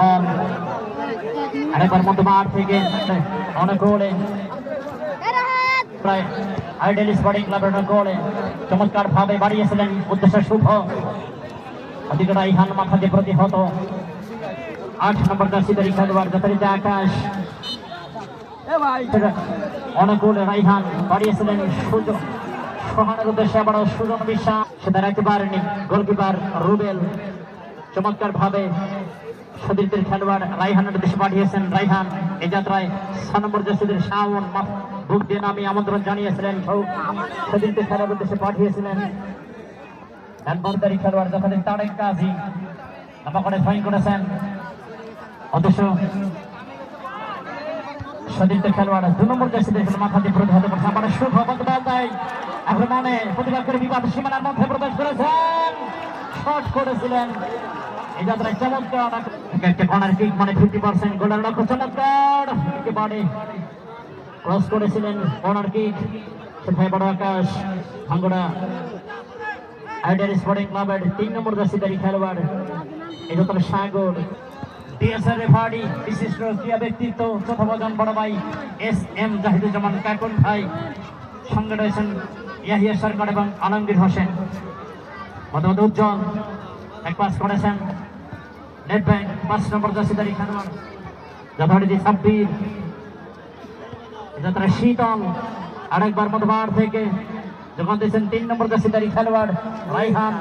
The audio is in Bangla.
বল আরেকবার মধ্যমাঠ থেকে অনেক গোলে প্রায় আইডেল স্পোর্টিং ক্লাবের গোলে চমৎকার ভাবে বাড়িয়েছিলেন উদ্দেশ্য শুভ ওদিকে রাইহান মাথা দিয়ে প্রতিহত আট নম্বর দাসিদারি খেলোয়াড় যথারীতি আকাশ। ভাই রাইহান বাড়িয়েছিলেন সুযোগ, সোহানের উদ্দেশ্যে আবার সুজন বিশ্বাস। সেটা রাখতে পারেনি গোলকিপার রুবেল। চমৎকার ভাবে সতীর্থের খেলোয়াড় রাইহানের দেশে পাঠিয়েছেন রাইহান। এই যাত্রায় ছ নম্বর জাসিদের শাওন বুক দিয়ে নামে আমন্ত্রণ জানিয়েছিলেন। সতীর্থের খেলোয়াড় দেশে পাঠিয়েছিলেন। খেলোয়াড় যখন তারেক কাজী। নামা করে ফাইন করেছেন। অথচ সতীর্থ খেলোয়াড় দু নম্বর জাসিদের মাথা দিয়ে প্রতিহত করছে আবার শুভ বদল দেয় আক্রমণে প্রতিবাদ করে বিবাদ সীমানার মধ্যে প্রবেশ করেছেন। শট করেছিলেন। এই যাত্রায় চমৎকার। একটা কর্নার কিক মানে ফিফটি পার্সেন্ট গোলের লক্ষ্য চমৎকার। একেবারে ক্রস করেছিলেন কর্নার কিক সেটাই বড় আকাশ, ভাঙ্গড়া। আইডার স্পোর্টিং ক্লাবের তিন নম্বর জাসিদারি খেলোয়াড়, এই যত সাগর। ডিএসআর রেফারি, বিশিষ্ট ক্রীড়া ব্যক্তিত্ব চতুর্ভজন বড় ভাই এস এম জাহিদুজ্জামান কাকুন ভাই, সঙ্গে রয়েছেন ইয়াহিয়া সরকার এবং আলমগীর হোসেন। মদমদ উজ্জ্বল, এক পাস করেছেন। নেট ব্যাংক, পাঁচ নম্বর জাসিদারি খেলোয়াড় যথারীতি সাব্বির যাত্রা শীতল। আরেকবার মধ্যবার থেকে যখন দিয়েছেন তিন নম্বর জাসিদারি খেলোয়াড় রাইহান।